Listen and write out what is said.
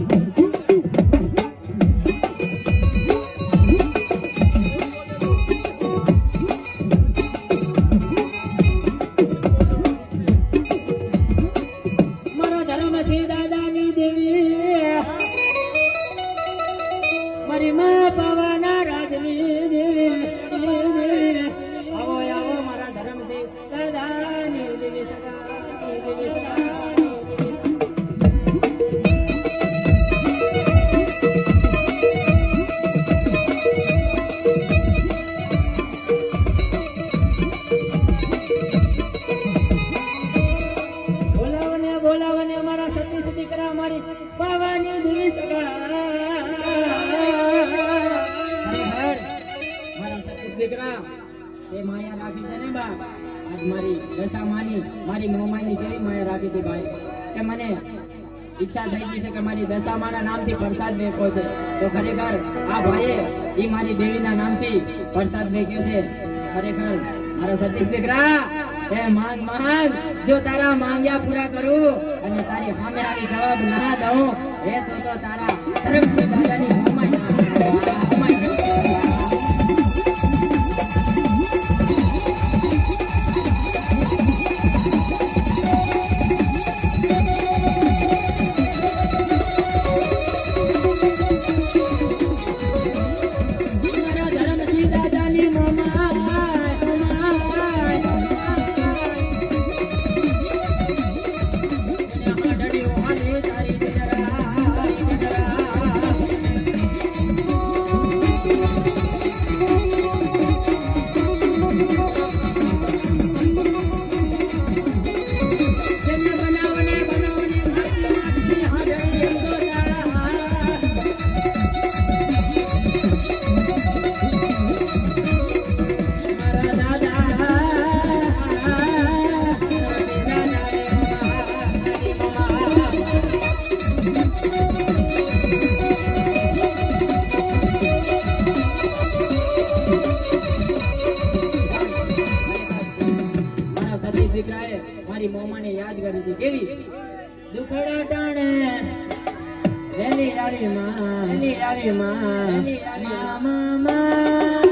મારો મારા સતી સતી મારી પાવાની દેવી દીકરા છે મોમાની કેવી માયા રાખી હતી ભાઈ. કે મને ઈચ્છા થઈ ગઈ છે કે મારી દશા માના નામથી પ્રસાદ વેચવો છે. તો ખરેખર આ ભાઈએ એ મારી દેવીના નામથી પ્રસાદ છે. ખરેખર મારા સતીશ દીકરા, એ માંગ માંગ, જો તારા માંગ્યા પૂરા કરું અને તારી સામે આવી જવાબ ના દઉં, એ તો તારા ધરમસિંહ દાદાની દીકરાએ મારી મોમાને યાદ કરી હતી. કેવી? દુખડા ટાણે. રેલી આવી માં રેલી આવી માં મા. મા. મારા